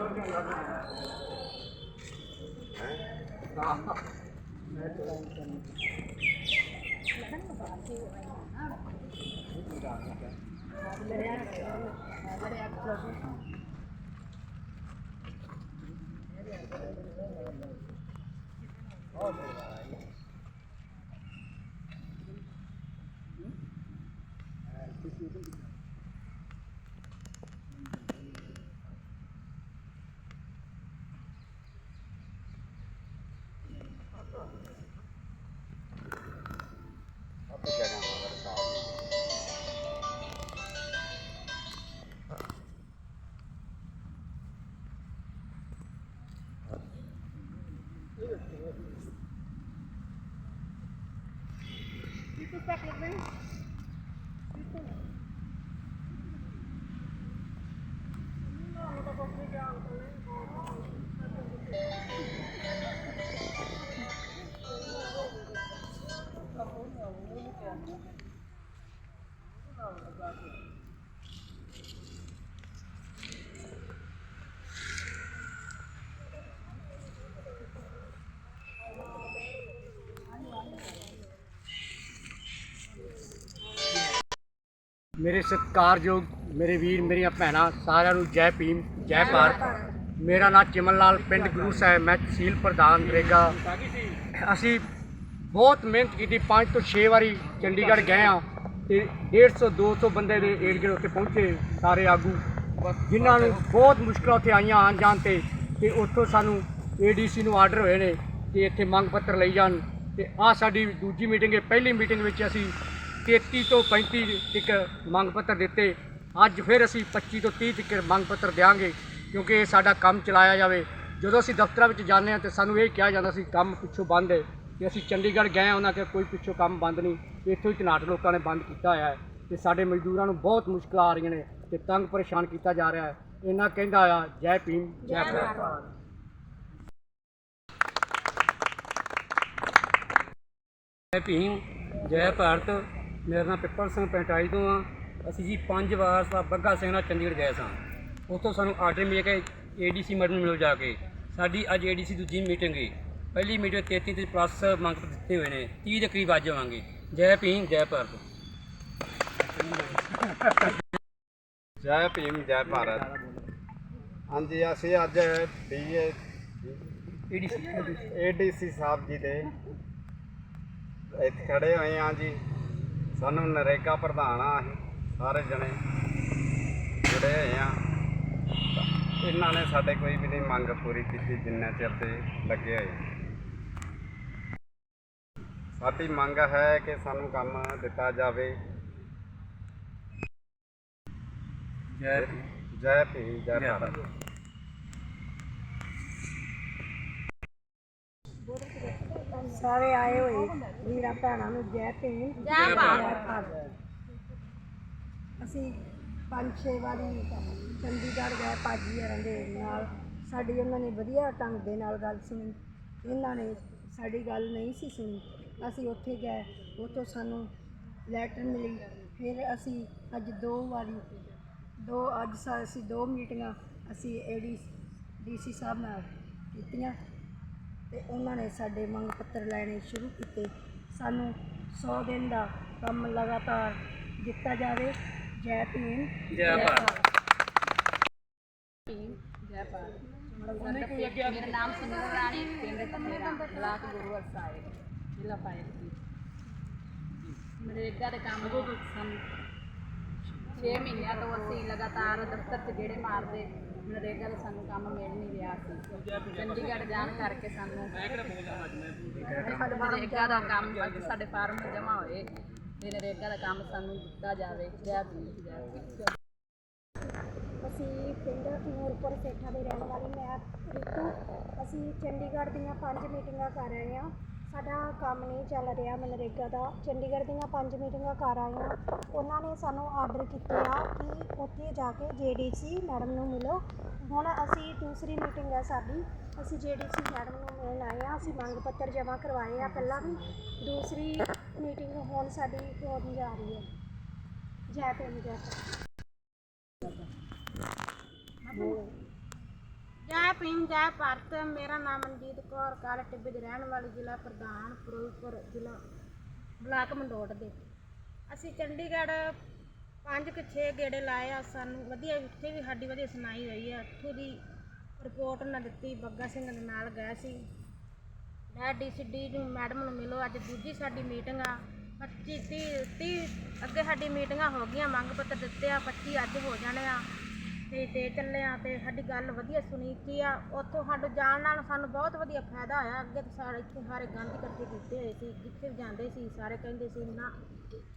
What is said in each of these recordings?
ਰੋਟੀ ਆ ਗਈ ਮੇਰੇ ਸਤਿਕਾਰਯੋਗ ਮੇਰੇ ਵੀਰ ਮੇਰੀਆਂ ਭੈਣਾਂ ਸਾਰਿਆਂ ਨੂੰ ਜੈ ਭੀਮ ਜੈ ਭਾਰਤ। ਮੇਰਾ ਨਾਮ ਚਿਮਨ ਲਾਲ ਪਿੰਡ ਗੁਰੂ ਸਾਹਿਬ ਮੈਂ ਤਹਿਸੀਲ ਪ੍ਰਧਾਨ ਨਰੇਗਾ ਅਸੀਂ ਬਹੁਤ ਮਿਹਨਤ ਕੀਤੀ 5 ਤੋਂ 6 ਵਾਰੀ ਚੰਡੀਗੜ੍ਹ ਗਏ ਆ ਤੇ 150 200 ਬੰਦੇ ਦੇ ਏਰੀਏ ਉੱਤੇ ਪਹੁੰਚੇ ਸਾਰੇ ਆਗੂ, ਜਿਨ੍ਹਾਂ ਨੂੰ ਬਹੁਤ ਮੁਸ਼ਕਲਾਂ ਉੱਥੇ ਆਈਆਂ ਆਉਣ ਜਾਣ ਤੇ ਤੇ ਉੱਥੋਂ ਸਾਨੂੰ ਏਡੀਸੀ ਨੂੰ ਆਰਡਰ ਹੋਏ ਨੇ ਕਿ ਇੱਥੇ ਮੰਗ ਪੱਤਰ ਲਈ ਜਾਣ ਤੇ ਆ ਸਾਡੀ ਦੂਜੀ ਮੀਟਿੰਗ ਹੈ, ਪਹਿਲੀ ਮੀਟਿੰਗ ਵਿੱਚ ਅਸੀਂ 33 ਤੋਂ 35 ਤੱਕ ਮੰਗ ਪੱਤਰ ਦਿੱਤੇ। ਅੱਜ ਫਿਰ ਅਸੀਂ 25 ਤੋਂ 30 ਤੱਕ ਮੰਗ ਪੱਤਰ ਦੇਵਾਂਗੇ ਕਿਉਂਕਿ ਇਹ ਸਾਡਾ ਕੰਮ ਚਲਾਇਆ ਜਾਵੇ। ਜਦੋਂ ਅਸੀਂ ਦਫ਼ਤਰਾਂ ਵਿੱਚ ਜਾਂਦੇ ਹਾਂ ਤੇ ਸਾਨੂੰ ਇਹ ਕਿਹਾ ਜਾਂਦਾ ਸੀ, ਕੰਮ ਪਿੱਛੋਂ ਬੰਦ ਹੈ। ਤੇ ਅਸੀਂ ਚੰਡੀਗੜ੍ਹ ਗਏ ਉਹਨਾਂ ਕਿ ਕੋਈ ਪਿੱਛੋਂ ਕੰਮ ਬੰਦ ਨਹੀਂ। ਇੱਥੋਂ ਹੀ ਤਨਾਟ ਲੋਕਾਂ ਨੇ ਬੰਦ ਕੀਤਾ ਹੋਇਆ ਹੈ ਤੇ ਸਾਡੇ ਮਜ਼ਦੂਰਾਂ ਨੂੰ ਬਹੁਤ ਮੁਸ਼ਕਲਾਂ ਆ ਰਹੀਆਂ ਨੇ ਤੇ ਤੰਗ ਪਰੇਸ਼ਾਨ ਕੀਤਾ ਜਾ ਰਿਹਾ ਹੈ। ਇਹਨਾਂ ਕਹਿੰਦਾ ਆ ਜੈ ਭੀਮ ਜੈ ਭਾਰਤ। ਜੈ ਭੀਮ ਜੈ ਭਾਰਤ। ਮੇਰਾ ਨਾਮ ਪਿੱਪਲ ਸਿੰਘ ਪੈਂਟਾਈ ਤੋਂ ਆ। ਅਸੀਂ ਜੀ ਪੰਜ ਵਾਰ ਸਾਹਿਬ ਬੱਗਾ ਸਿੰਘ ਨਾਲ ਚੰਡੀਗੜ੍ਹ ਗਏ ਸਾਂ। ਉੱਥੋਂ ਸਾਨੂੰ ਆਰਡਰ ਮਿਲ ਕੇ ਏਡੀਸੀ ਮੈਡਮ ਮਿਲ ਜਾ ਕੇ। ਸਾਡੀ ਅੱਜ ਏਡੀਸੀ ਦੂਜੀ ਮੀਟਿੰਗ ਹੈ। ਪਹਿਲੀ ਮੀਟਿੰਗ 33 ਤੇ ਪਲੱਸ ਮੰਗ ਦਿੱਤੇ ਹੋਏ ਨੇ। 30 ਦੇ ਕਰੀਬ ਅੱਜ ਆਵਾਂਗੇ। ਜੈ ਭੀਮ ਜੈ ਭਾਰਤ। ਜੈ ਭੀਮ ਜੈ ਭਾਰਤ। ਹਾਂਜੀ ਅਸੀਂ ਅੱਜ ਡੀਏ ਏਡੀਸੀ ਸਾਹਿਬ ਜੀ ਦੇ ਇੱਥੇ ਖੜੇ ਹੋਏ ਹਾਂ ਜੀ। ਸਾਨੂੰ ਨਰੇਗਾ ਪ੍ਰਧਾਨ ਆ ਅਸੀਂ ਸਾਰੇ ਜਣੇ ਜੁੜੇ ਹੋਏ ਆ ਇਹਨਾਂ ਨੇ ਸਾਡੇ ਕੋਈ ਵੀ ਨਹੀਂ ਮੰਗ ਪੂਰੀ ਕੀਤੀ ਜਿੰਨੇ ਚਿਰ ਤੇ ਲੱਗੇ ਹੋਏ। ਸਾਡੀ ਮੰਗ ਹੈ ਕਿ ਸਾਨੂੰ ਕੰਮ ਦਿੱਤਾ ਜਾਵੇ। ਜੈ ਜੈ ਭੀਮ। ਜੈ ਭਾਰਤ। ਸਾਰੇ ਆਏ ਹੋਏ ਵੀਰਾਂ ਭੈਣਾਂ ਨੂੰ ਜੈ ਭੀਮ ਜੈ ਭਾਰਤ। ਭਾਰਤ। ਅਸੀਂ ਪੰਜ ਛੇ ਵਾਰੀ ਚੰਡੀਗੜ੍ਹ ਗਏ ਭਾਜੀ ਹਰਾਂ ਦੇ ਨਾਲ। ਸਾਡੀ ਉਹਨਾਂ ਨੇ ਵਧੀਆ ਢੰਗ ਦੇ ਨਾਲ ਗੱਲ ਸੁਣੀ। ਇਹਨਾਂ ਨੇ ਸਾਡੀ ਗੱਲ ਨਹੀਂ ਸੀ ਸੁਣੀ। ਅਸੀਂ ਉੱਥੇ ਗਏ ਉੱਥੋਂ ਸਾਨੂੰ ਲੈਟਰ ਮਿਲੀ ਫਿਰ ਅਸੀਂ ਅੱਜ ਦੋ ਵਾਰੀ ਦੋ ਅੱਜ ਸਾ- ਅਸੀਂ ਦੋ ਮੀਟਿੰਗਾਂ ਅਸੀਂ ਏਡੀ ਡੀਸੀ ਸਾਹਿਬ ਨਾਲ ਕੀਤੀਆਂ ਤੇ ਉਹਨਾਂ ਨੇ ਸਾਡੇ ਮੰਗ ਪੱਤਰ ਲੈਣੇ ਸ਼ੁਰੂ ਕੀਤੇ। ਸਾਨੂੰ 100 ਦਿਨ ਦਾ ਕੰਮ ਲਗਾਤਾਰ ਦਿੱਤਾ ਜਾਵੇ। ਜੈ ਭੀਮ। ਜੈ ਭਾਰਤ। ਮੇਰਾ ਨਾਮ ਸੁਨੀਲ ਰਾਣੀ ਪਿੰਡ ਤੇਰਾ ਬਲਾਕ ਗੁਰੂ ਸਾਹਿਬ। ਜ਼ਿਲ੍ਹਾ ਪਾਇਕ ਨਰੇਗਾ ਦੇ ਕੰਮ ਸਾਨੂੰ। 6 ਮਹੀਨਿਆਂ ਤੋਂ ਅਸੀਂ ਲਗਾਤਾਰ ਦਫ਼ਤਰ 'ਚ ਗੇੜੇ ਮਾਰਦੇ ਨਰੇਗਾ ਦਾ ਸਾਨੂੰ ਕੰਮ ਮਿਲ ਨਹੀਂ ਰਿਹਾ ਸੀ। ਚੰਡੀਗੜ੍ਹ ਜਾਣ ਕਰਕੇ ਸਾਨੂੰ ਨਰੇਗਾ ਦਾ ਕੰਮ ਸਾਡੇ ਫਾਰਮ ਜਮ੍ਹਾਂ ਹੋਏ। ਤੇ ਨਰੇਗਾ ਦਾ ਕੰਮ ਸਾਨੂੰ ਦਿੱਤਾ ਜਾਵੇ, ਜੈ ਭੀਮ, ਜੈ ਅਸੀਂ ਪਿੰਡ ਨੂਰਪੁਰ ਸੇਠਾ ਦੇ ਰਹਿਣ ਵਾਲੀ। ਮੈਂ ਰਿਤੂ ਅਸੀਂ ਚੰਡੀਗੜ੍ਹ ਦੀਆਂ ਪੰਜ ਮੀਟਿੰਗਾਂ ਕਰ ਰਹੇ ਹਾਂ। ਸਾਡਾ ਕੰਮ ਨਹੀਂ ਚੱਲ ਰਿਹਾ ਮਨਰੇਗਾ ਦਾ। ਚੰਡੀਗੜ੍ਹ ਦੀਆਂ ਪੰਜ ਮੀਟਿੰਗਾਂ ਕਰ ਆਈਆਂ ਉਹਨਾਂ ਨੇ ਸਾਨੂੰ ਆਰਡਰ ਕੀਤੇ ਆ ਕਿ ਉੱਥੇ ਜਾ ਕੇ ਜੀਡੀਸੀ ਮੈਡਮ ਨੂੰ ਮਿਲੋ। ਹੁਣ ਅਸੀਂ ਦੂਸਰੀ ਮੀਟਿੰਗ ਹੈ ਸਾਡੀ। ਅਸੀਂ ਜੀਡੀਸੀ ਮੈਡਮ ਨੂੰ ਮਿਲਣ ਆਏ ਹਾਂ। ਅਸੀਂ ਮੰਗ ਪੱਤਰ ਜਮ੍ਹਾਂ ਕਰਵਾਏ ਆ। ਪਹਿਲਾਂ ਵੀ ਦੂਸਰੀ ਮੀਟਿੰਗ ਹੁਣ ਸਾਡੀ ਹੋਣ ਜਾ ਰਹੀ ਹੈ। ਜੈ ਭੀਮ, ਜੈ ਭਾਰਤ। ਜੈ ਭੀਮ, ਜੈ ਭਾਰਤ। ਮੇਰਾ ਨਾਮ ਮਨਜੀਤ ਕੌਰ ਕਾਲ ਟਿੱਬੇ ਦੀ ਰਹਿਣ ਵਾਲੀ ਜ਼ਿਲ੍ਹਾ ਪ੍ਰਧਾਨ ਫਿਰੋਜ਼ਪੁਰ ਜ਼ਿਲ੍ਹਾ ਬਲਾਕ ਮੰਡੋਟ ਦੇ। ਅਸੀਂ ਚੰਡੀਗੜ੍ਹ ਪੰਜ ਕੁ ਛੇ ਗੇੜੇ ਲਾਏ ਆ। ਸਾਨੂੰ ਵਧੀਆ ਉੱਥੇ ਵੀ ਸਾਡੀ ਵਧੀਆ ਸੁਣਾਈ ਹੋਈ ਆ। ਉੱਥੋਂ ਦੀ ਰਿਪੋਰਟ ਨਾ ਦਿੱਤੀ, ਬੱਗਾ ਸਿੰਘ ਦੇ ਨਾਲ ਗਏ ਸੀ। ਮੈਂ ਡੀਸੀਡੀ ਨੂੰ, ਮੈਡਮ ਨੂੰ ਮਿਲੋ। ਅੱਜ ਦੂਜੀ ਸਾਡੀ ਮੀਟਿੰਗ ਆ। 25 ਤੀਹ 30 ਅੱਗੇ ਸਾਡੀ ਮੀਟਿੰਗਾਂ ਹੋ ਗਈਆਂ। ਮੰਗ ਪੱਤਰ ਦਿੱਤੇ ਆ। 25 ਅੱਜ ਹੋ ਜਾਣੇ ਆ। ਤੇ ਤੇ ਚੱਲੇ ਆ ਤੇ ਸਾਡੀ ਗੱਲ ਵਧੀਆ ਸੁਣੀਤੀ ਆ, ਉੱਥੋਂ ਸਾਡੇ ਜਾਣ ਨਾਲ ਸਾਨੂੰ ਬਹੁਤ ਵਧੀਆ ਫਾਇਦਾ ਹੋਇਆ। ਅੱਗੇ ਤਾਂ ਸਾਰੇ ਇੱਥੇ ਸਾਰੇ ਗੰਦ ਇਕੱਠੇ ਕੀਤੇ ਹੋਏ ਸੀ, ਜਿੱਥੇ ਵੀ ਜਾਂਦੇ ਸੀ, ਸਾਰੇ ਕਹਿੰਦੇ ਸੀ, ਨਾ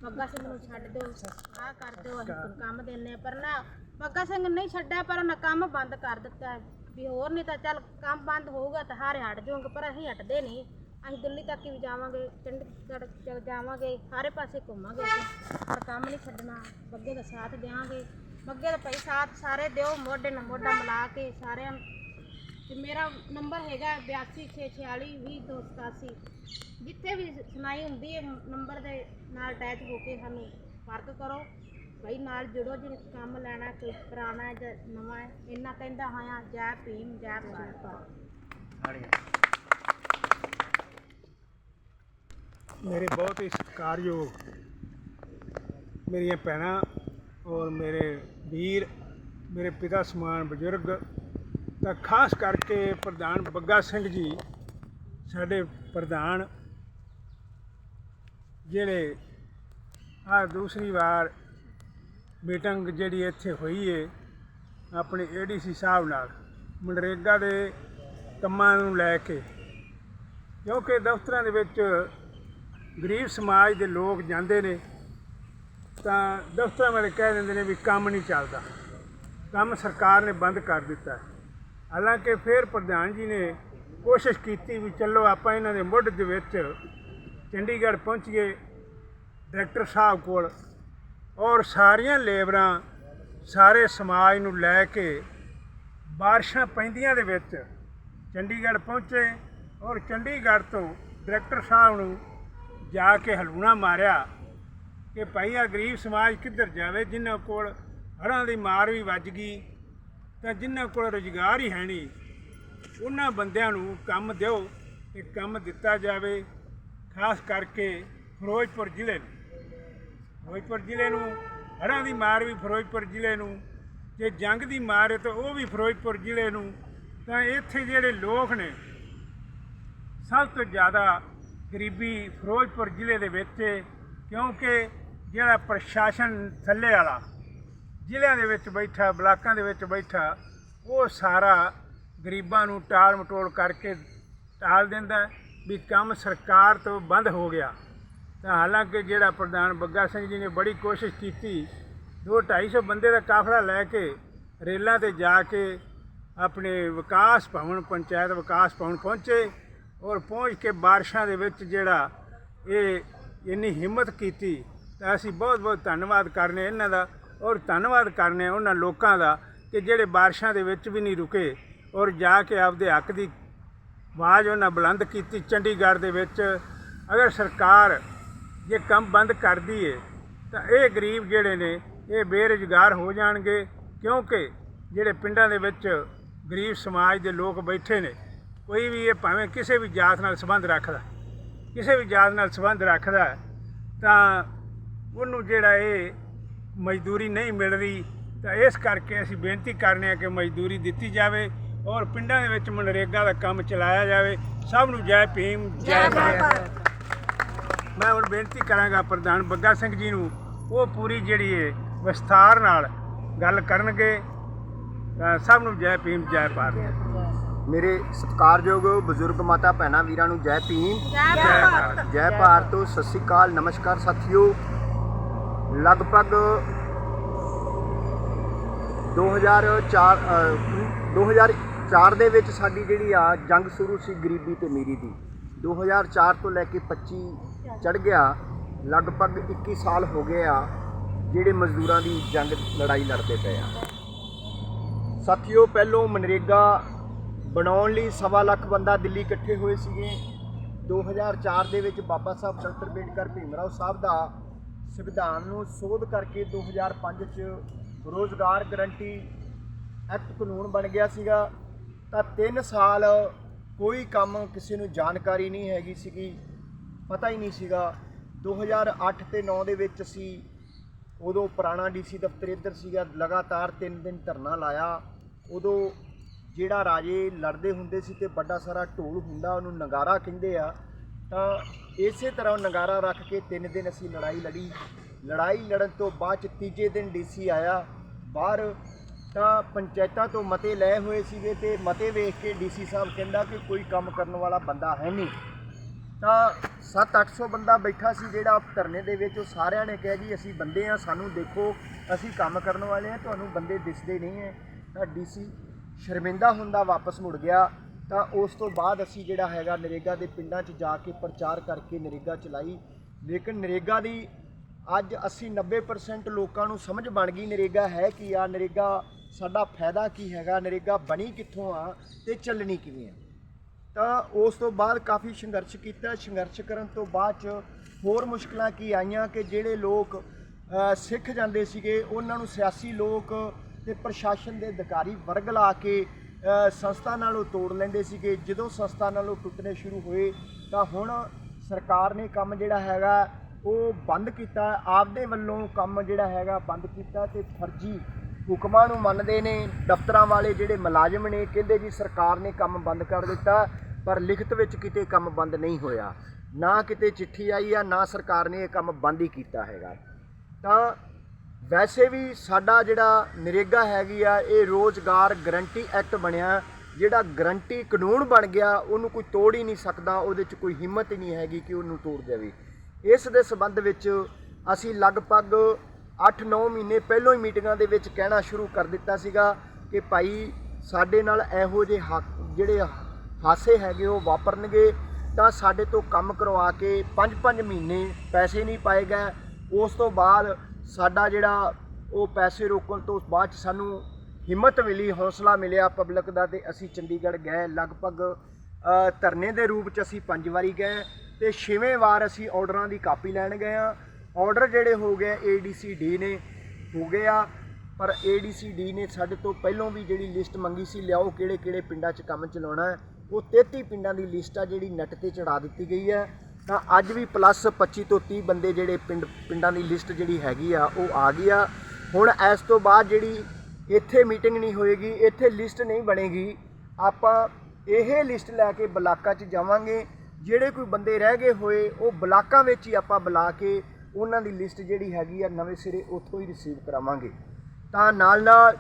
ਬੱਗਾ ਸਿੰਘ ਨੂੰ ਛੱਡ ਦਿਓ, ਆਹ ਕਰ ਦਿਓ, ਅਸੀਂ ਤੁਹਾਨੂੰ ਕੰਮ ਦਿੰਨੇ ਆ। ਪਰ ਨਾ ਬੱਗਾ ਸਿੰਘ ਨਹੀਂ ਛੱਡਿਆ, ਪਰ ਉਹਨੇ ਕੰਮ ਬੰਦ ਕਰ ਦਿੱਤਾ ਹੈ। ਵੀ ਹੋਰ ਨਹੀਂ ਤਾਂ ਚੱਲ ਕੰਮ ਬੰਦ ਹੋਊਗਾ ਤਾਂ ਹਾਰੇ ਹਟ ਜਾਓਗੇ ਪਰ ਅਸੀਂ ਹਟਦੇ ਨਹੀਂ। ਅਸੀਂ ਦਿੱਲੀ ਤੱਕ ਵੀ ਜਾਵਾਂਗੇ, ਚੰਡੀਗੜ੍ਹ ਚ ਜਾਵਾਂਗੇ, ਸਾਰੇ ਪਾਸੇ ਘੁੰਮਾਂਗੇ ਅਸੀਂ। ਪਰ ਕੰਮ ਨਹੀਂ ਛੱਡਣਾ ਬੱਗੇ ਦਾ ਸਾਥ ਦੇਵਾਂਗੇ ਬੱਗੇ ਦਾ ਭਾਈ ਸਾਥ ਸਾਰੇ ਦਿਓ, ਮੋਢੇ ਨਾਲ ਮੋਢਾ ਮਿਲਾ ਕੇ ਸਾਰਿਆਂ ਨੂੰ। ਤੇ ਮੇਰਾ ਨੰਬਰ ਹੈਗਾ 8264420287 ਜਿੱਥੇ ਵੀ ਸੁਣਾਈ ਹੁੰਦੀ ਹੈ ਨੰਬਰ ਦੇ ਨਾਲ ਅਟੈਚ ਹੋ ਕੇ ਸਾਨੂੰ ਸੰਪਰਕ ਕਰੋ। ਭਾਈ ਨਾਲ ਜੁੜੋ, ਜੇ ਕੰਮ ਲੈਣਾ, ਕੋਈ ਪੁਰਾਣਾ ਹੈ ਜਾਂ ਨਵਾਂ ਹੈ, ਇੰਨਾ ਕਹਿੰਦਾ ਹੋਇਆ, ਜੈ ਭੀਮ, ਜੈ ਭਾਰਤ। ਮੇਰੇ ਬਹੁਤ ਹੀ ਸਤਿਕਾਰਯੋਗ ਮੇਰੀਆਂ ਭੈਣਾਂ ਔਰ ਮੇਰੇ ਵੀਰ, ਮੇਰੇ ਪਿਤਾ ਸਮਾਨ ਬਜ਼ੁਰਗ, ਤਾਂ ਖਾਸ ਕਰਕੇ ਪ੍ਰਧਾਨ ਬੱਗਾ ਸਿੰਘ ਜੀ, ਸਾਡੇ ਪ੍ਰਧਾਨ, ਜਿਹੜੇ ਆ ਦੂਸਰੀ ਵਾਰ ਮੀਟਿੰਗ ਜਿਹੜੀ ਇੱਥੇ ਹੋਈ ਏ, ਆਪਣੇ ਏਡੀਸੀ ਸਾਹਿਬ ਨਾਲ, ਮਨਰੇਗਾ ਦੇ ਕੰਮਾਂ ਨੂੰ ਲੈ ਕੇ। ਕਿਉਂਕਿ ਦਫ਼ਤਰਾਂ ਦੇ ਵਿੱਚ ਗਰੀਬ ਸਮਾਜ ਦੇ ਲੋਕ ਜਾਂਦੇ ਨੇ ਤਾਂ ਦਫ਼ਤਰਾਂ ਵਾਲੇ ਕਹਿ ਦਿੰਦੇ ਨੇ ਵੀ ਕੰਮ ਨਹੀਂ ਚੱਲਦਾ। ਕੰਮ ਸਰਕਾਰ ਨੇ ਬੰਦ ਕਰ ਦਿੱਤਾ। ਹਾਲਾਂਕਿ ਫਿਰ ਪ੍ਰਧਾਨ ਜੀ ਨੇ ਕੋਸ਼ਿਸ਼ ਕੀਤੀ ਵੀ ਚਲੋ ਆਪਾਂ ਇਹਨਾਂ ਦੇ ਮੁੱਢ ਦੇ ਵਿੱਚ ਚੰਡੀਗੜ੍ਹ ਪਹੁੰਚੀਏ ਡਾਇਰੈਕਟਰ ਸਾਹਿਬ ਕੋਲ ਔਰ ਸਾਰੀਆਂ ਲੇਬਰਾਂ ਸਾਰੇ ਸਮਾਜ ਨੂੰ ਲੈ ਕੇ ਬਾਰਿਸ਼ਾਂ ਪੈਂਦੀਆਂ ਦੇ ਵਿੱਚ ਚੰਡੀਗੜ੍ਹ ਪਹੁੰਚੇ ਔਰ ਚੰਡੀਗੜ੍ਹ ਤੋਂ ਡਾਇਰੈਕਟਰ ਸਾਹਿਬ ਨੂੰ ਜਾ ਕੇ ਹਲੂਣਾ ਮਾਰਿਆ। ਕਿ ਭਾਈ ਆ ਗਰੀਬ ਸਮਾਜ ਕਿੱਧਰ ਜਾਵੇ, ਜਿਨ੍ਹਾਂ ਕੋਲ ਹੜ੍ਹਾਂ ਦੀ ਮਾਰ ਵੀ ਵੱਜ ਗਈ ਤਾਂ ਜਿਨ੍ਹਾਂ ਕੋਲ ਰੁਜ਼ਗਾਰ ਹੀ ਹੈ ਨਹੀਂ, ਉਹਨਾਂ ਬੰਦਿਆਂ ਨੂੰ ਕੰਮ ਦਿਓ ਤੇ ਕੰਮ ਦਿੱਤਾ ਜਾਵੇ, ਖਾਸ ਕਰਕੇ ਫਿਰੋਜ਼ਪੁਰ ਜ਼ਿਲ੍ਹੇ ਨੂੰ। ਫਿਰੋਜ਼ਪੁਰ ਜ਼ਿਲ੍ਹੇ ਨੂੰ ਹੜ੍ਹਾਂ ਦੀ ਮਾਰ ਵੀ ਫਿਰੋਜ਼ਪੁਰ ਜ਼ਿਲ੍ਹੇ ਨੂੰ, ਜੇ ਜੰਗ ਦੀ ਮਾਰ ਹੈ ਤਾਂ ਉਹ ਵੀ ਫਿਰੋਜ਼ਪੁਰ ਜ਼ਿਲ੍ਹੇ ਨੂੰ, ਤਾਂ ਇੱਥੇ ਜਿਹੜੇ ਲੋਕ ਨੇ, ਸਭ ਤੋਂ ਜ਼ਿਆਦਾ ਗਰੀਬੀ ਫਿਰੋਜ਼ਪੁਰ ਜ਼ਿਲ੍ਹੇ ਦੇ ਵਿੱਚ ਕਿਉਂਕਿ ਜਿਹੜਾ ਪ੍ਰਸ਼ਾਸਨ ਥੱਲੇ ਵਾਲਾ ਜ਼ਿਲ੍ਹਿਆਂ ਦੇ ਵਿੱਚ ਬੈਠਾ, ਬਲਾਕਾਂ ਦੇ ਵਿੱਚ ਬੈਠਾ, ਉਹ ਸਾਰਾ ਗਰੀਬਾਂ ਨੂੰ ਟਾਲ ਮਟੋਲ ਕਰਕੇ ਟਾਲ ਦਿੰਦਾ ਵੀ ਕੰਮ ਸਰਕਾਰ ਤੋਂ ਬੰਦ ਹੋ ਗਿਆ। ਤਾਂ ਹਾਲਾਂਕਿ ਜਿਹੜਾ ਪ੍ਰਧਾਨ ਬੱਗਾ ਸਿੰਘ ਜੀ ਨੇ ਬੜੀ ਕੋਸ਼ਿਸ਼ ਕੀਤੀ, ਦੋ 250 ਬੰਦੇ ਦਾ ਕਾਫਲਾ ਲੈ ਕੇ ਰੇਲਾਂ ਤੇ ਜਾ ਕੇ ਆਪਣੇ ਵਿਕਾਸ ਭਵਨ, ਪੰਚਾਇਤ ਵਿਕਾਸ ਭਵਨ ਪਹੁੰਚੇ ਔਰ ਪਹੁੰਚ ਕੇ ਬਾਰਿਸ਼ਾਂ ਦੇ ਵਿੱਚ ਜਿਹੜਾ ਇਹ ਇੰਨੀ ਹਿੰਮਤ ਕੀਤੀ ਤਾਂ ਅਸੀਂ ਬਹੁਤ ਬਹੁਤ ਧੰਨਵਾਦ ਕਰਨੇ ਇਹਨਾਂ ਦਾ ਔਰ ਧੰਨਵਾਦ ਕਰਨੇ ਉਹਨਾਂ ਲੋਕਾਂ ਦਾ ਕਿ ਜਿਹੜੇ ਬਾਰਿਸ਼ਾਂ ਦੇ ਵਿੱਚ ਵੀ ਨਹੀਂ ਰੁਕੇ ਔਰ ਜਾ ਕੇ ਆਪਦੇ ਹੱਕ ਦੀ ਆਵਾਜ਼ ਉਹਨਾਂ ਬੁਲੰਦ ਕੀਤੀ ਚੰਡੀਗੜ੍ਹ ਦੇ ਵਿੱਚ। ਅਗਰ ਸਰਕਾਰ ਜੇ ਕੰਮ ਬੰਦ ਕਰਦੀ ਏ ਤਾਂ ਇਹ ਗਰੀਬ ਜਿਹੜੇ ਨੇ, ਇਹ ਬੇਰੁਜ਼ਗਾਰ ਹੋ ਜਾਣਗੇ ਕਿਉਂਕਿ ਜਿਹੜੇ ਪਿੰਡਾਂ ਦੇ ਵਿੱਚ ਗਰੀਬ ਸਮਾਜ ਦੇ ਲੋਕ ਬੈਠੇ ਨੇ, ਕੋਈ ਵੀ ਇਹ ਭਾਵੇਂ ਕਿਸੇ ਵੀ ਜਾਤ ਨਾਲ ਸੰਬੰਧ ਰੱਖਦਾ, ਕਿਸੇ ਵੀ ਜਾਤ ਨਾਲ ਸੰਬੰਧ ਰੱਖਦਾ, ਤਾਂ ਉਹਨੂੰ ਜਿਹੜਾ ਇਹ ਮਜ਼ਦੂਰੀ ਨਹੀਂ ਮਿਲ ਰਹੀ ਤਾਂ ਇਸ ਕਰਕੇ ਅਸੀਂ ਬੇਨਤੀ ਕਰਨੇ ਆ ਕਿ ਮਜ਼ਦੂਰੀ ਦਿੱਤੀ ਜਾਵੇ ਔਰ ਪਿੰਡਾਂ ਦੇ ਵਿੱਚ ਮਨਰੇਗਾ ਦਾ ਕੰਮ ਚਲਾਇਆ ਜਾਵੇ। ਸਭ ਨੂੰ ਜੈ ਭੀਮ ਜੈ ਭਾਰਤ। ਮੈਂ ਹੁਣ ਬੇਨਤੀ ਕਰਾਂਗਾ ਪ੍ਰਧਾਨ ਬੱਗਾ ਸਿੰਘ ਜੀ ਨੂੰ ਉਹ ਪੂਰੀ ਜਿਹੜੀ ਹੈ ਵਿਸਥਾਰ ਨਾਲ ਗੱਲ ਕਰਨਗੇ। ਤਾਂ ਸਭ ਨੂੰ ਜੈ ਭੀਮ ਜੈ ਭਾਰਤ। ਮੇਰੇ ਸਤਿਕਾਰਯੋਗ ਬਜ਼ੁਰਗ ਮਾਤਾ ਭੈਣਾਂ ਵੀਰਾਂ ਨੂੰ ਜੈ ਭੀਮ ਜੈ ਭਾਰਤ। ਜੈ ਭਾਰਤ। ਸਤਿ ਸ੍ਰੀ ਅਕਾਲ ਨਮਸਕਾਰ ਸਾਥੀਓ। ਲਗਭਗ 2004 ਅ, 2004 ਦੇ ਵਿੱਚ ਸਾਡੀ ਜਿਹੜੀ ਆ ਜੰਗ ਸ਼ੁਰੂ ਸੀ ਗਰੀਬੀ ਤੇ ਅਮੀਰੀ ਦੀ। 2004 ਤੋਂ ਲੈ ਕੇ 25 ਚੜ ਗਿਆ ਲਗਭਗ 21 ਸਾਲ ਹੋ ਗਏ ਆ ਜਿਹੜੇ ਮਜ਼ਦੂਰਾਂ ਦੀ ਜੰਗ ਲੜਾਈ ਲੜਦੇ ਪਏ ਆ। ਸਾਥੀਓ ਪਹਿਲੋਂ ਮਨਰੇਗਾ ਬਣਾਉਣ ਲਈ ਸਵਾ ਲੱਖ ਬੰਦਾ ਦਿੱਲੀ ਇਕੱਠੇ ਹੋਏ ਸੀਗੇ। 2004 ਦੇ ਵਿੱਚ ਬਾਬਾ ਸਾਹਿਬ ਡਾਕਟਰ ਅੰਬੇਡਕਰ ਭੀਮਰਾਓ ਸਾਹਿਬ ਦਾ ਸੰਵਿਧਾਨ ਨੂੰ ਸੋਧ ਕਰਕੇ 2005 ਚ ਰੋਜ਼ਗਾਰ ਗਰੰਟੀ ਐਕਟ ਕਾਨੂੰਨ ਬਣ ਗਿਆ ਸੀਗਾ, ਤਾਂ 3 ਸਾਲ ਕੋਈ ਕੰਮ ਕਿਸੇ ਨੂੰ ਜਾਣਕਾਰੀ ਨਹੀਂ ਹੈਗੀ ਸੀਗੀ, ਪਤਾ ਹੀ ਨਹੀਂ ਸੀਗਾ। 2008 ਤੇ 9 ਦੇ ਵਿੱਚ ਅਸੀਂ ਉਦੋਂ ਪੁਰਾਣਾ ਡੀਸੀ ਦਫ਼ਤਰ ਇੱਧਰ ਸੀਗਾ, ਲਗਾਤਾਰ 3 ਦਿਨ ਧਰਨਾ ਲਾਇਆ। ਉਦੋਂ ਜਿਹੜਾ ਰਾਜੇ ਲੜਦੇ ਹੁੰਦੇ ਸੀ ਤੇ ਵੱਡਾ ਸਾਰਾ ਢੋਲ ਹੁੰਦਾ, ਉਹਨੂੰ ਨਗਾਰਾ ਕਹਿੰਦੇ ਆ। ਤਾਂ ਇਸੇ ਤਰ੍ਹਾਂ ਨਗਾਰਾ ਰੱਖ ਕੇ ਤਿੰਨ ਦਿਨ ਅਸੀਂ ਲੜਾਈ ਲੜੀ। ਲੜਾਈ ਲੜਨ ਤੋਂ ਬਾਅਦ ਚ ਤੀਜੇ ਦਿਨ ਡੀਸੀ ਆਇਆ। ਬਾਹਰ ਤਾਂ ਪੰਚਾਇਤਾਂ ਤੋਂ ਮਤੇ ਲਏ ਹੋਏ ਸੀਗੇ ਤੇ ਮਤੇ ਵੇਖ ਕੇ ਡੀਸੀ ਸਾਹਿਬ ਕਹਿੰਦਾ ਕਿ ਕੋਈ ਕੰਮ ਕਰਨ ਵਾਲਾ ਬੰਦਾ ਹੈ ਨਹੀਂ। ਤਾਂ 7-800 ਬੰਦਾ ਬੈਠਾ ਸੀ ਜਿਹੜਾ ਧਰਨੇ ਦੇ ਵਿੱਚ, ਉਹ ਸਾਰਿਆਂ ਨੇ ਕਿਹਾ ਜੀ, ਅਸੀਂ ਬੰਦੇ ਆ ਸਾਨੂੰ ਦੇਖੋ, ਅਸੀਂ ਕੰਮ ਕਰਨ ਵਾਲੇ ਆ ਤੁਹਾਨੂੰ ਬੰਦੇ ਦਿਸਦੇ ਨਹੀਂ ਹੈ। ਤਾਂ ਡੀਸੀ ਸ਼ਰਮਿੰਦਾ ਹੁੰਦਾ ਵਾਪਸ ਮੁੜ ਗਿਆ। ਤਾਂ ਉਸ ਤੋਂ ਬਾਅਦ ਅਸੀਂ ਜਿਹੜਾ ਹੈਗਾ ਨਰੇਗਾ ਦੇ ਪਿੰਡਾਂ 'ਚ ਜਾ ਕੇ ਪ੍ਰਚਾਰ ਕਰਕੇ ਨਰੇਗਾ ਚਲਾਈ। ਲੇਕਿਨ ਨਰੇਗਾ ਦੀ ਅੱਜ 80 90% ਲੋਕਾਂ ਨੂੰ ਸਮਝ ਬਣ ਗਈ ਨਰੇਗਾ ਹੈ ਕੀ ਆ, ਨਰੇਗਾ ਸਾਡਾ ਫਾਇਦਾ ਕੀ ਹੈਗਾ, ਨਰੇਗਾ ਬਣੀ ਕਿੱਥੋਂ ਆ ਤੇ ਚੱਲਣੀ ਕਿਵੇਂ ਆ। ਤਾਂ ਉਸ ਤੋਂ ਬਾਅਦ ਕਾਫੀ ਸੰਘਰਸ਼ ਕੀਤਾ। ਸੰਘਰਸ਼ ਕਰਨ ਤੋਂ ਬਾਅਦ ਚ ਹੋਰ ਮੁਸ਼ਕਲਾਂ ਕੀ ਆਈਆਂ ਕਿ ਜਿਹੜੇ ਲੋਕ ਸਿੱਖ ਜਾਂਦੇ ਸੀਗੇ, ਉਹਨਾਂ ਨੂੰ ਸਿਆਸੀ ਲੋਕ ਤੇ ਪ੍ਰਸ਼ਾਸਨ ਦੇ ਅਧਿਕਾਰੀ ਵਰਗ ਲਾ ਕੇ ਸੰਸਥਾ ਨਾਲੋਂ ਤੋੜ ਲੈਂਦੇ ਸੀਗੇ। ਜਦੋਂ ਸੰਸਥਾ ਨਾਲੋਂ ਟੁੱਟਣੇ ਸ਼ੁਰੂ ਹੋਏ, ਤਾਂ ਹੁਣ ਸਰਕਾਰ ਨੇ ਕੰਮ ਜਿਹੜਾ ਹੈਗਾ, ਉਹ ਬੰਦ ਕੀਤਾ। ਆਪਦੇ ਵੱਲੋਂ ਕੰਮ ਜਿਹੜਾ ਹੈਗਾ, ਬੰਦ ਕੀਤਾ ਤੇ ਫਰਜ਼ੀ ਹੁਕਮਾਂ ਨੂੰ ਮੰਨਦੇ ਨੇ। ਦਫ਼ਤਰਾਂ ਵਾਲੇ ਜਿਹੜੇ ਮੁਲਾਜ਼ਮ ਨੇ, ਕਹਿੰਦੇ ਜੀ ਸਰਕਾਰ ਨੇ ਕੰਮ ਬੰਦ ਕਰ ਦਿੱਤਾ, ਪਰ ਲਿਖਤ ਵਿੱਚ ਕਿਤੇ ਕੰਮ ਬੰਦ ਨਹੀਂ ਹੋਇਆ। ਨਾ ਕਿਤੇ ਚਿੱਠੀ ਆਈ ਆ, ਨਾ ਸਰਕਾਰ ਨੇ ਇਹ ਕੰਮ ਬੰਦ ਹੀ ਕੀਤਾ ਹੈਗਾ। ਤਾਂ ਵੈਸੇ ਵੀ ਸਾਡਾ ਜਿਹੜਾ ਨਰੇਗਾ ਹੈਗੀ ਆ, ਇਹ ਰੋਜ਼ਗਾਰ ਗਰੰਟੀ ਐਕਟ ਬਣਿਆ। ਜਿਹੜਾ ਗਰੰਟੀ ਕਾਨੂੰਨ ਬਣ ਗਿਆ, ਉਹਨੂੰ ਕੋਈ ਤੋੜ ਹੀ ਨਹੀਂ ਸਕਦਾ, ਉਹਦੇ 'ਚ ਕੋਈ ਹਿੰਮਤ ਹੀ ਨਹੀਂ ਹੈਗੀ ਕਿ ਉਹਨੂੰ ਤੋੜ ਜਾਵੇ ਇਸ ਦੇ ਸੰਬੰਧ ਵਿੱਚ ਅਸੀਂ ਲਗਭਗ 8-9 ਮਹੀਨੇ ਪਹਿਲਾਂ ਹੀ ਮੀਟਿੰਗਾਂ ਦੇ ਵਿੱਚ ਕਹਿਣਾ ਸ਼ੁਰੂ ਕਰ ਦਿੱਤਾ ਸੀਗਾ ਕਿ ਭਾਈ ਸਾਡੇ ਨਾਲ ਇਹੋ ਜਿਹੇ ਹੱਕ ਜਿਹੜੇ ਹਾਸੇ ਹੈਗੇ ਉਹ ਵਾਪਰਨਗੇ, ਤਾਂ ਸਾਡੇ ਤੋਂ ਕੰਮ ਕਰਵਾ ਕੇ 5-5 ਮਹੀਨੇ ਪੈਸੇ ਨਹੀਂ ਪਾਏ ਗਏ। ਉਸ ਤੋਂ ਬਾਅਦ ਸਾਡਾ ਜਿਹੜਾ ਉਹ ਪੈਸੇ ਰੋਕਣ ਤੋਂ ਬਾਅਦ 'ਚ ਸਾਨੂੰ ਹਿੰਮਤ ਮਿਲੀ, ਹੌਸਲਾ ਮਿਲਿਆ ਪਬਲਿਕ ਦਾ ਤੇ ਅਸੀਂ ਚੰਡੀਗੜ੍ਹ ਗਏ। ਲਗਭਗ ਧਰਨੇ ਦੇ ਰੂਪ 'ਚ ਅਸੀਂ ਪੰਜ ਵਾਰੀ ਗਏ ਤੇ ਛੇਵੇਂ ਵਾਰ ਅਸੀਂ ਆਰਡਰਾਂ ਦੀ ਕਾਪੀ ਲੈਣ ਗਏ ਆ ਆਰਡਰ ਜਿਹੜੇ ਹੋ ਗਏ ਏਡੀਸੀਡੀ ਨੇ, ਹੋ ਗਏ ਆ। ਪਰ ਏਡੀਸੀਡੀ ਨੇ ਸਾਡੇ ਤੋਂ ਪਹਿਲਾਂ ਵੀ ਜਿਹੜੀ ਲਿਸਟ ਮੰਗੀ ਸੀ, ਲਿਆਓ ਕਿਹੜੇ ਕਿਹੜੇ ਪਿੰਡਾਂ 'ਚ ਕੰਮ ਚਲਾਉਣਾ ਹੈ, ਉਹ 33 ਪਿੰਡਾਂ ਦੀ ਲਿਸਟ ਆ ਜਿਹੜੀ ਨੈਟ ਤੇ ਚੜਾ ਦਿੱਤੀ ਗਈ ਹੈ। ਤਾਂ ਅੱਜ ਵੀ ਪਲੱਸ 25 ਤੋਂ 30 ਬੰਦੇ ਜਿਹੜੇ ਪਿੰਡ, ਪਿੰਡਾਂ ਦੀ ਲਿਸਟ ਜਿਹੜੀ ਹੈਗੀ ਆ, ਉਹ ਆ ਗਈ ਆ। ਹੁਣ ਇਸ ਤੋਂ ਬਾਅਦ ਜਿਹੜੀ ਇੱਥੇ ਮੀਟਿੰਗ ਨਹੀਂ ਹੋਏਗੀ, ਇੱਥੇ ਲਿਸਟ ਨਹੀਂ ਬਣੇਗੀ, ਆਪਾਂ ਇਹ ਲਿਸਟ ਲੈ ਕੇ ਬਲਾਕਾਂ 'ਚ ਜਾਵਾਂਗੇ। ਜਿਹੜੇ ਕੋਈ ਬੰਦੇ ਰਹਿ ਗਏ ਹੋਏ, ਉਹ ਬਲਾਕਾਂ ਵਿੱਚ ਹੀ ਆਪਾਂ ਬੁਲਾ ਕੇ ਉਹਨਾਂ ਦੀ ਲਿਸਟ ਜਿਹੜੀ ਹੈਗੀ ਆ, ਨਵੇਂ ਸਿਰੇ ਉੱਥੋਂ ਹੀ ਰਿਸੀਵ ਕਰਾਵਾਂਗੇ। ਤਾਂ ਨਾਲ ਨਾਲ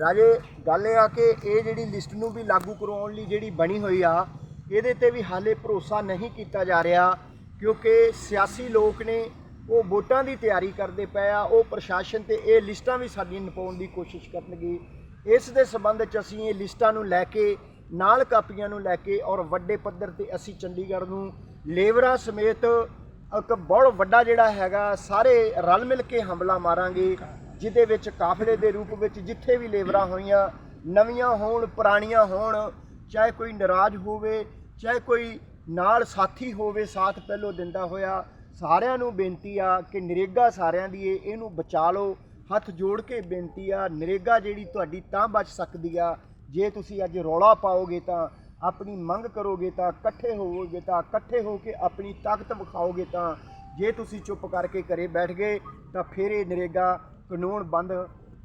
ਰਾਜੇ, ਗੱਲ ਇਹ ਆ ਕਿ ਇਹ ਜਿਹੜੀ ਲਿਸਟ ਨੂੰ ਵੀ ਲਾਗੂ ਕਰਵਾਉਣ ਲਈ ਜਿਹੜੀ ਬਣੀ ਹੋਈ ਆ ਇਹਦੇ ਤੇ ਵੀ ਹਾਲੇ ਭਰੋਸਾ ਨਹੀਂ ਕੀਤਾ ਜਾ ਰਿਹਾ, ਕਿਉਂਕਿ ਸਿਆਸੀ ਲੋਕ ਨੇ ਉਹ ਵੋਟਾਂ ਦੀ ਤਿਆਰੀ ਕਰਦੇ ਪਏ ਆ, ਉਹ ਪ੍ਰਸ਼ਾਸਨ ਤੇ ਇਹ ਲਿਸਟਾਂ ਵੀ ਸਾਡੀਆਂ ਨਪਾਉਣ ਦੀ ਕੋਸ਼ਿਸ਼ ਕਰਨਗੇ। ਇਸ ਦੇ ਸੰਬੰਧ ਚ ਅਸੀਂ ਇਹ ਲਿਸਟਾਂ ਨੂੰ ਲੈ ਕੇ, ਨਾਲ ਕਾਪੀਆਂ ਨੂੰ ਲੈ ਕੇ ਔਰ ਵੱਡੇ ਪੱਧਰ ਤੇ ਅਸੀਂ ਚੰਡੀਗੜ੍ਹ ਨੂੰ ਲੇਬਰਾਂ ਸਮੇਤ ਇੱਕ ਬਹੁਤ ਵੱਡਾ ਜਿਹੜਾ ਹੈਗਾ, ਸਾਰੇ ਰਲ ਮਿਲ ਕੇ ਹਮਲਾ ਮਾਰਾਂਗੇ, ਜਿਹਦੇ ਵਿੱਚ ਕਾਫਲੇ ਦੇ ਰੂਪ ਵਿੱਚ ਜਿੱਥੇ ਵੀ ਲੇਬਰਾਂ ਹੋਈਆਂ, ਨਵੀਆਂ ਹੋਣ, ਪੁਰਾਣੀਆਂ ਹੋਣ, ਚਾਹੇ ਕੋਈ ਨਾਰਾਜ਼ ਹੋਵੇ ਚਾਹੇ ਕੋਈ ਨਾਲ ਸਾਥੀ ਹੋਵੇ, ਸਾਥ ਪਹਿਲੋਂ ਦਿੰਦਾ ਹੋਇਆ, ਸਾਰਿਆਂ ਨੂੰ ਬੇਨਤੀ ਆ ਕਿ ਨਰੇਗਾ ਸਾਰਿਆਂ ਦੀ ਏ, ਇਹਨੂੰ ਬਚਾ ਲਓ, ਹੱਥ ਜੋੜ ਕੇ ਬੇਨਤੀ ਆ, ਨਰੇਗਾ ਜਿਹੜੀ ਤੁਹਾਡੀ ਤਾਂ ਬਚ ਸਕਦੀ ਆ, ਜੇ ਤੁਸੀਂ ਅੱਜ ਰੌਲਾ ਪਾਓਗੇ ਤਾਂ ਆਪਣੀ ਮੰਗ ਕਰੋਗੇ ਤਾਂ ਇਕੱਠੇ ਹੋਵੋਗੇ, ਤਾਂ ਇਕੱਠੇ ਹੋ ਕੇ ਆਪਣੀ ਤਾਕਤ ਵਿਖਾਓਗੇ ਤਾਂ, ਜੇ ਤੁਸੀਂ ਚੁੱਪ ਕਰਕੇ ਘਰੇ ਬੈਠ ਗਏ, ਤਾਂ ਫਿਰ ਇਹ ਨਰੇਗਾ ਕਾਨੂੰਨ ਬੰਦ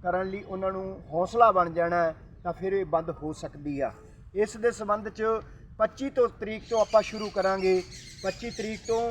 ਕਰਨ ਲਈ ਉਹਨਾਂ ਨੂੰ ਹੌਸਲਾ ਬਣ ਜਾਣਾ, ਤਾਂ ਫਿਰ ਇਹ ਬੰਦ ਹੋ ਸਕਦੀ ਆ। ਇਸ ਦੇ ਸੰਬੰਧ 'ਚ 25 ਤੋਂ ਤਰੀਕ ਤੋਂ ਆਪਾਂ ਸ਼ੁਰੂ ਕਰਾਂਗੇ। 25 ਤਰੀਕ ਤੋਂ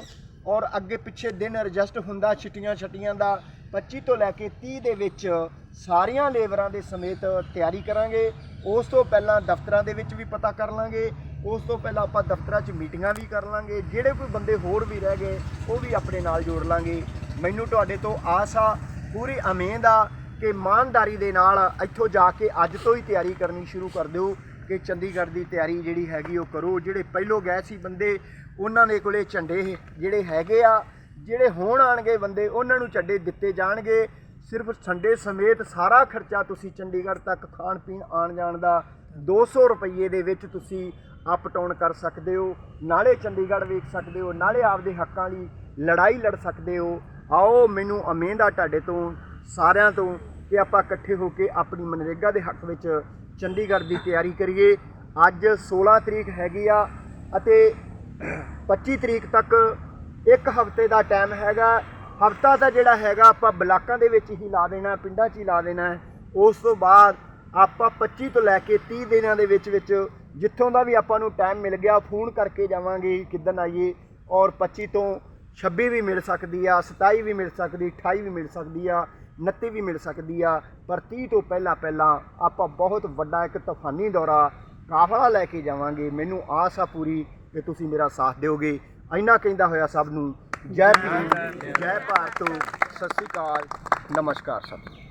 ਔਰ ਅੱਗੇ ਪਿੱਛੇ ਦਿਨ ਐਡਜਸਟ ਹੁੰਦਾ, ਛੁੱਟੀਆਂ ਛਟੀਆਂ ਦਾ। 25 ਤੋਂ ਲੈ ਕੇ 30 ਦੇ ਵਿੱਚ ਸਾਰੀਆਂ ਲੇਬਰਾਂ ਦੇ ਸਮੇਤ ਤਿਆਰੀ ਕਰਾਂਗੇ। ਉਸ ਤੋਂ ਪਹਿਲਾਂ ਦਫ਼ਤਰਾਂ ਦੇ ਵਿੱਚ ਵੀ ਪਤਾ ਕਰ ਲਾਂਗੇ। ਉਸ ਤੋਂ ਪਹਿਲਾਂ ਆਪਾਂ ਦਫ਼ਤਰਾਂ 'ਚ ਮੀਟਿੰਗਾਂ ਵੀ ਕਰ ਲਾਂਗੇ। ਜਿਹੜੇ ਕੋਈ ਬੰਦੇ ਹੋਰ ਵੀ ਰਹਿ ਗਏ, ਉਹ ਵੀ ਆਪਣੇ ਨਾਲ ਜੋੜ ਲਾਂਗੇ। ਮੈਨੂੰ ਤੁਹਾਡੇ ਤੋਂ ਆਸ ਆ, ਪੂਰੀ ਉਮੀਦ ਆ ਕਿ ਇਮਾਨਦਾਰੀ ਦੇ ਨਾਲ ਇੱਥੋਂ ਜਾ ਕੇ ਅੱਜ ਤੋਂ ਹੀ ਤਿਆਰੀ ਕਰਨੀ ਸ਼ੁਰੂ ਕਰ ਦਿਓ। ਕਿ ਚੰਡੀਗੜ੍ਹ ਦੀ ਤਿਆਰੀ ਜਿਹੜੀ ਹੈਗੀ ਉਹ ਕਰੋ। ਜਿਹੜੇ ਪਹਿਲੋਂ ਗਏ ਸੀ ਬੰਦੇ, ਉਹਨਾਂ ਦੇ ਕੋਲੇ ਝੰਡੇ ਜਿਹੜੇ ਹੈਗੇ ਆ, ਜਿਹੜੇ ਹੋਣ ਆਣਗੇ ਬੰਦੇ, ਉਹਨਾਂ ਨੂੰ ਝੰਡੇ ਦਿੱਤੇ ਜਾਣਗੇ। ਸਿਰਫ ਸੰਡੇ ਸਮੇਤ ਸਾਰਾ ਖਰਚਾ ਤੁਸੀਂ ਚੰਡੀਗੜ੍ਹ ਤੱਕ ਖਾਣ ਪੀਣ, ਆਣ ਜਾਣ ਦਾ 200 ਰੁਪਏ ਦੇ ਵਿੱਚ ਤੁਸੀਂ ਅਪ ਟਾਊਨ ਕਰ ਸਕਦੇ ਹੋ। ਨਾਲੇ ਚੰਡੀਗੜ੍ਹ ਵੇਖ ਸਕਦੇ ਹੋ, ਨਾਲੇ ਆਪਦੇ ਹੱਕਾਂ ਲਈ ਲੜਾਈ ਲੜ ਸਕਦੇ ਹੋ। ਆਓ, ਮੈਨੂੰ ਉਮੀਦ ਆ ਤੁਹਾਡੇ ਤੋਂ, ਸਾਰਿਆਂ ਤੋਂ ਕਿ ਆਪਾਂ ਇਕੱਠੇ ਹੋ ਕੇ ਆਪਣੀ ਮਨਰੇਗਾ ਦੇ ਹੱਕ ਵਿੱਚ ਚੰਡੀਗੜ੍ਹ ਦੀ ਤਿਆਰੀ ਕਰੀਏ। ਅੱਜ 16 ਤਰੀਕ ਹੈਗੀ ਆ ਅਤੇ 25 ਤਰੀਕ ਤੱਕ ਇੱਕ ਹਫ਼ਤੇ ਦਾ ਟਾਈਮ ਹੈਗਾ। ਹਫ਼ਤਾ ਤਾਂ ਜਿਹੜਾ ਹੈਗਾ ਆਪਾਂ ਬਲਾਕਾਂ ਦੇ ਵਿੱਚ ਹੀ ਲਾ ਦੇਣਾ, ਪਿੰਡਾਂ 'ਚ ਹੀ ਲਾ ਦੇਣਾ। ਉਸ ਤੋਂ ਬਾਅਦ ਆਪਾਂ 25 ਤੋਂ ਲੈ ਕੇ 30 ਦਿਨਾਂ ਦੇ ਵਿੱਚ ਵਿੱਚ ਜਿੱਥੋਂ ਦਾ ਵੀ ਆਪਾਂ ਨੂੰ ਟਾਈਮ ਮਿਲ ਗਿਆ, ਫੋਨ ਕਰਕੇ ਜਾਵਾਂਗੇ ਕਿੱਦਣ ਆਈਏ। ਔਰ 25 ਤੋਂ 26 ਵੀ ਮਿਲ ਸਕਦੀ ਆ 27 ਵੀ ਮਿਲ ਸਕਦੀ 28 ਵੀ ਮਿਲ ਸਕਦੀ ਆ। 29 ਵੀ ਮਿਲ ਸਕਦੀ ਆ। ਪਰ 30 ਤੋਂ ਪਹਿਲਾਂ ਪਹਿਲਾਂ ਆਪਾਂ ਬਹੁਤ ਵੱਡਾ ਇੱਕ ਤੂਫਾਨੀ ਦੌਰਾ ਕਾਫਲਾ ਲੈ ਕੇ ਜਾਵਾਂਗੇ। ਮੈਨੂੰ ਆਸ ਆ ਪੂਰੀ ਕਿ ਤੁਸੀਂ ਮੇਰਾ ਸਾਥ ਦਿਓਗੇ। ਇੰਨਾ ਕਹਿੰਦਾ ਹੋਇਆ ਸਭ ਨੂੰ, ਜੈ ਭੀਮ, ਜੈ ਭਾਰਤ, ਸਤਿ ਸ੍ਰੀ ਅਕਾਲ, ਨਮਸਕਾਰ ਸਭ ਨੂੰ।